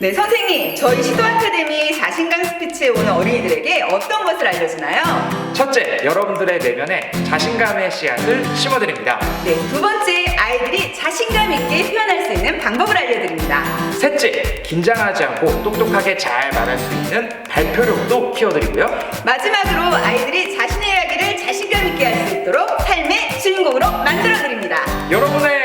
네, 선생님, 저희 시도 아카데미 자신감 스피치에 오는 어린이들에게 어떤 것을 알려주나요? 첫째, 여러분들의 내면에 자신감의 씨앗을 심어드립니다. 네, 두 번째, 아이들이 자신감 있게 표현할 수 있는 방법을 알려드립니다. 셋째, 긴장하지 않고 똑똑하게 잘 말할 수 있는 발표력도 키워드리고요. 마지막으로 아이들이 자신의 이야기를 자신감 있게 할 수 있도록 삶의 주인공으로 만들어드립니다. 여러분의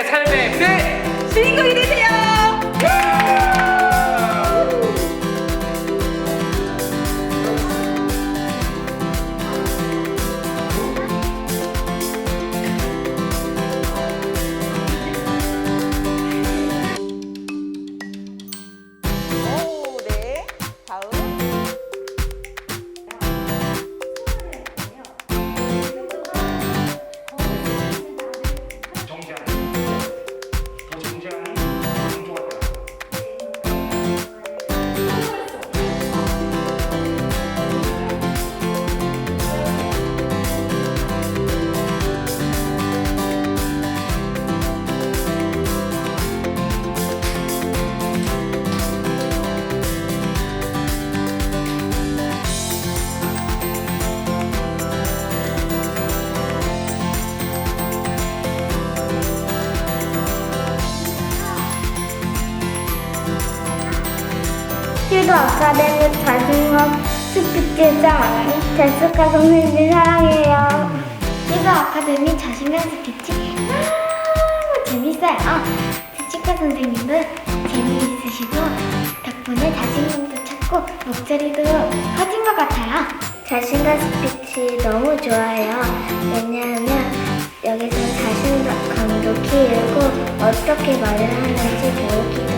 시도 아카데미 자신감 스피치장 제스카 선생님 사랑해요. 시도 아카데미 자신감 스피치 너무 재밌어요. 제시카 선생님도 재미있으시고 덕분에 자신감도 찾고 목소리도 커진 것 같아요. 자신감 스피치 너무 좋아요. 왜냐하면 여기서 자신감도 키우고 어떻게 말을 하는지 배우기도.